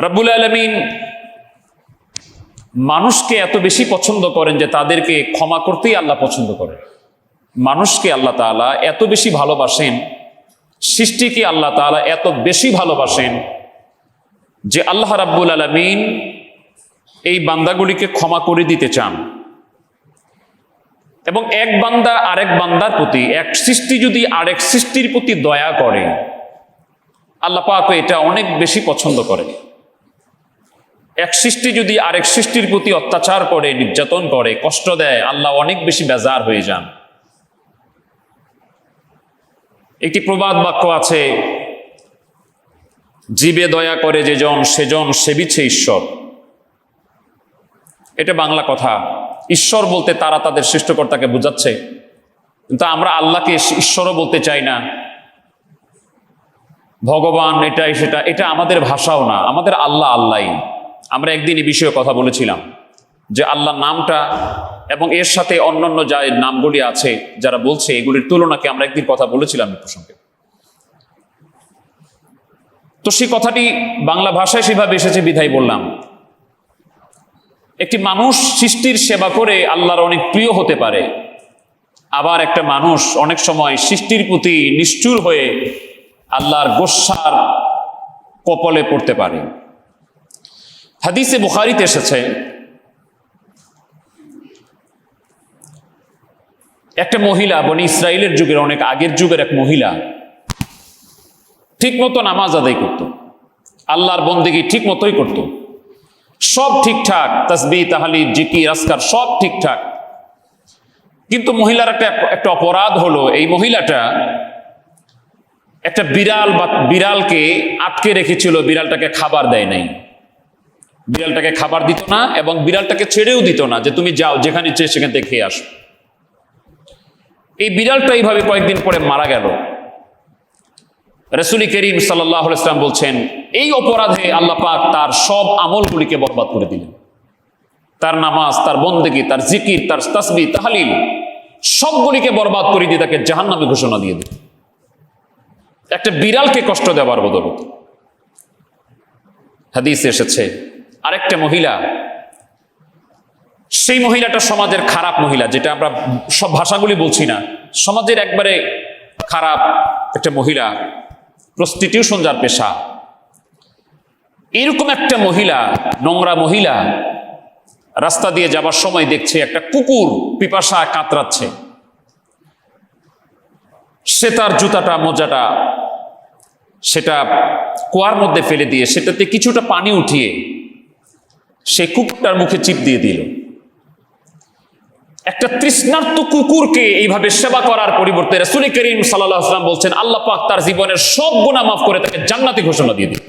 রাব্বুল আলমিন মানুষকে এত বেশি পছন্দ করেন যে তাদেরকে ক্ষমা করতেই আল্লাহ পছন্দ করেন। মানুষকে আল্লাহ তাআলা এত বেশি ভালোবাসেন, সৃষ্টিকে আল্লাহ তাআলা এত বেশি ভালোবাসেন যে আল্লাহ রাব্বুল আলমিন এই বান্দাগুলিকে ক্ষমা করে দিতে চান। এবং এক বান্দা আরেক বান্দার প্রতি, এক সৃষ্টি যদি আরেক সৃষ্টির প্রতি দয়া করে, আল্লাহ এটা অনেক বেশি পছন্দ করে এক সৃষ্টি যদি আরেক সৃষ্টির প্রতি অত্যাচার করে, নির্যাতন করে, কষ্ট দেয়, আল্লাহ অনেক বেশি বেজার হয়ে যান। একটি প্রবাদ বাক্য আছে, জীবে দয়া করে যেজন সেজন সেবিছে ঈশ্বর। এটা বাংলা কথা। ঈশ্বর বলতে তারা তাদের সৃষ্টিকর্তাকে বোঝাচ্ছে, কিন্তু আমরা আল্লাহকে ঈশ্বরও বলতে চাই না। ভগবান এটাই, সেটা, এটা আমাদের ভাষাও না, আমাদের আল্লাহ আল্লাহই আমরা একদিন এই বিষয়ে কথা বলেছিলাম যে আল্লাহ নামটা এবং এর সাথে অন্যান্য যা নামগুলি আছে যারা বলছে, এগুলির তুলনাকে আমরা একদিন কথা বলেছিলাম এই প্রসঙ্গে। তো সেই কথাটি বাংলা ভাষায় সেভাবে এসেছে বিধাই বললাম। একটি মানুষ সৃষ্টির সেবা করে আল্লাহর অনেক প্রিয় হতে পারে। আবার একটা মানুষ অনেক সময় সৃষ্টির প্রতি নিষ্ঠুর হয়ে আল্লাহর গোস্বার কপলে পড়তে পারে। হাদিসে বুখারিতে এসেছে। একটা মহিলা, বনি ইসরায়েলের যুগের অনেক আগের যুগের এক মহিলা ঠিক মতো নামাজ আদায় করত। আল্লাহর বন্দিগি ঠিক মতোই করত। সব ঠিকঠাক তসবি তাহালি জিকি রাস্কার সব ঠিকঠাক। কিন্তু মহিলার একটা একটা অপরাধ হলো, এই মহিলাটা একটা বিড়াল বা বিড়ালকে আটকে রেখেছিল, বিড়ালটাকে খাবার দেয় নাই। বিড়ালটাকে খাবার দিত না এবং বিড়ালটাকে ছেড়েও দিত না যে তুমি যাও, যেখানে ইচ্ছে সেখান থেকে খেয়ে আসো। এই বিড়ালটা এইভাবে কয়েকদিন পরে মারা গেল। রসুল করিম সাল্লাহ বলছেন, এই অপরাধে আল্লাহ পাক তার সব আমলগুলিকে বরবাদ করে দিলেন। তার নামাজ, তার বন্দেগি, তার জিকির, তার তসবি তাহালিল, সবগুলিকে বরবাদ করে দিয়ে তাকে জাহান্নামে ঘোষণা দিয়ে দিল একটা বিড়ালকে কষ্ট দেওয়ার বদলত। হাদিস এসেছে আরেকটা মহিলা, সেই মহিলাটা সমাজের খারাপ মহিলা, যেটা আমরা সব ভাষাগুলি বলছি না। সমাজের একবারে খারাপ একটা মহিলা প্রস্টিটিউশন যার পেশা। এরকম একটা মহিলা, নোংরা মহিলা, রাস্তা দিয়ে যাবার সময় দেখছে একটা কুকুর পিপাসা কাতরাচ্ছে। সে তার জুতাটা, মোজাটা, সেটা কুয়ার মধ্যে ফেলে দিয়ে, সেটাতে কিছুটা পানি উঠিয়ে সে কুকুরটার মুখে চিপ দিয়ে দিল। একটা তৃষ্ণার্ত কুকুরকে এইভাবে সেবা করার পরিবর্তে রসুল করিম সাল্লাহ আসলাম বলছেন, আল্লাহ পাক তার জীবনের সব গুণা মাফ করে তাকে জান্নাতি ঘোষণা দিয়ে দিল